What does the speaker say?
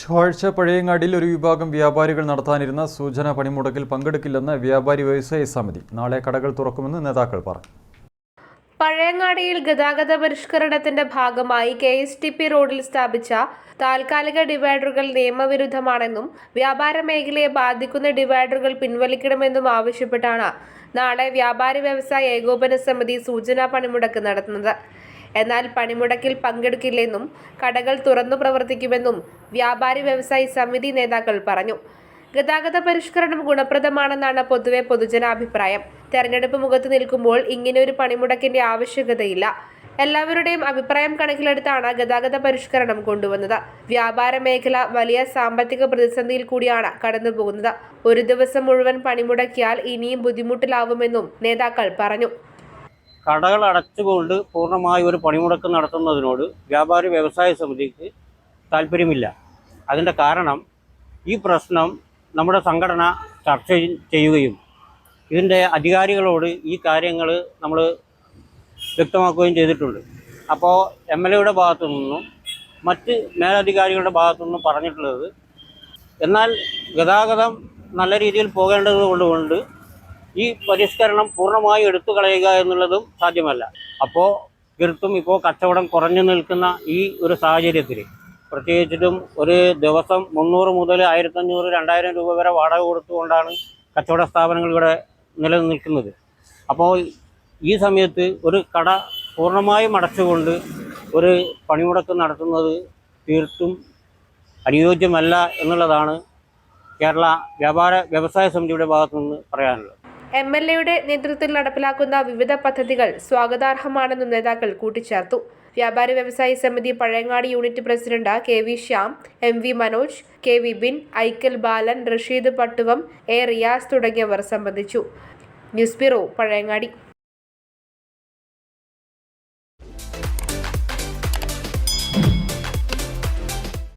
ചൊവ്വാഴ്ച പഴയങ്ങാടിയിൽ ഒരു വിഭാഗം വ്യാപാരികൾ നടത്താനിരുന്ന സൂചന പണിമുടക്കിൽ പങ്കെടുക്കില്ലെന്ന് വ്യാപാരി വ്യവസായ സമിതി. നാളെ കടകൾ തുറക്കുമെന്ന് നേതാക്കൾ പറഞ്ഞു. പഴയങ്ങാടിയിൽ ഗതാഗത പരിഷ്കരണത്തിന്റെ ഭാഗമായി കെ എസ് ടി പി റോഡിൽ സ്ഥാപിച്ച താൽക്കാലിക ഡിവൈഡറുകൾ നിയമവിരുദ്ധമാണെന്നും വ്യാപാര മേഖലയെ ബാധിക്കുന്ന ഡിവൈഡറുകൾ പിൻവലിക്കണമെന്നും ആവശ്യപ്പെട്ടാണ് നാളെ വ്യാപാരി വ്യവസായ ഏകോപന സമിതി സൂചനാ പണിമുടക്ക് നടത്തുന്നത്. എന്നാൽ പണിമുടക്കിൽ പങ്കെടുക്കില്ലെന്നും കടകൾ തുറന്നു പ്രവർത്തിക്കുമെന്നും വ്യാപാരി വ്യവസായി സമിതി നേതാക്കൾ പറഞ്ഞു. ഗതാഗത പരിഷ്കരണം ഗുണപ്രദമാണെന്നാണ് പൊതുവെ പൊതുജനാഭിപ്രായം. തെരഞ്ഞെടുപ്പ് മുഖത്ത് നിൽക്കുമ്പോൾ ഇങ്ങനെയൊരു പണിമുടക്കിന്റെ ആവശ്യകതയില്ല. എല്ലാവരുടെയും അഭിപ്രായം കണക്കിലെടുത്താണ് ഗതാഗത പരിഷ്കരണം കൊണ്ടുവന്നത്. വ്യാപാര മേഖല വലിയ സാമ്പത്തിക പ്രതിസന്ധിയിൽ കൂടിയാണ് കടന്നുപോകുന്നത് ഒരു ദിവസം മുഴുവൻ പണിമുടക്കിയാൽ ഇനിയും ബുദ്ധിമുട്ടിലാവുമെന്നും നേതാക്കൾ പറഞ്ഞു. കടകൾ അടച്ചുകൊണ്ട് പൂർണമായി ഒരു പണിമുടക്ക് നടത്തുന്നതിനോട് വ്യാപാരി വ്യവസായ സമിതിക്ക് താല്പര്യമില്ല. അതിന്റെ കാരണം ഈ പ്രശ്നം നമ്മുടെ സംഘടന ചർച്ച ചെയ്യുകയും ഇതിന്റെ അധികാരികളോട് ഈ കാര്യങ്ങൾ നമ്മൾ വ്യക്തമാക്കുകയും ചെയ്തിട്ടുണ്ട്. അപ്പോൾ എം എൽ എയുടെ ഭാഗത്തു നിന്നും മറ്റ് മേലധികാരികളുടെ ഭാഗത്തു നിന്നും പറഞ്ഞിട്ടുള്ളത് എന്നാൽ ഗതാഗതം നല്ല രീതിയിൽ പോകേണ്ടത് കൊണ്ടുകൊണ്ട് ഈ പരിഷ്കരണം പൂർണമായി എടുത്തു കളയുക എന്നുള്ളതും സാധ്യമല്ല. അപ്പോൾ തീർത്തും ഇപ്പോൾ കച്ചവടം കുറഞ്ഞു നിൽക്കുന്ന ഈ ഒരു സാഹചര്യത്തിൽ പ്രത്യേകിച്ചിട്ടും ഒരു ദിവസം മുന്നൂറ് മുതൽ ആയിരത്തഞ്ഞൂറ് രണ്ടായിരം രൂപ വരെ വാടക കൊടുത്തുകൊണ്ടാണ് കച്ചവട സ്ഥാപനങ്ങൾ ഇവിടെ നിലനിൽക്കുന്നത്. അപ്പോൾ ഈ സമയത്ത് ഒരു കട പൂർണമായും അടച്ചുകൊണ്ട് ഒരു പണിമുടക്ക് നടത്തുന്നത് തീർത്തും അനുയോജ്യമല്ല എന്നുള്ളതാണ് കേരള വ്യാപാര വ്യവസായ സമിതിയുടെ ഭാഗത്തു നിന്ന് പറയാനുള്ളത്. എം എൽ എയുടെ നേതൃത്വത്തിൽ നടപ്പിലാക്കുന്ന വിവിധ പദ്ധതികൾ സ്വാഗതാർഹമാണെന്നും നേതാക്കൾ കൂട്ടിച്ചേർത്തു. Vyapari Vyavasayi Samithi Pazhayangadi unit president K V Shyam M V Manoj K V Bin Aikkal Balan Rasheed Pattuvam A Riyas തുടങ്ങിയവർ സംബന്ധിച്ചു. News bureau Pazhayangadi.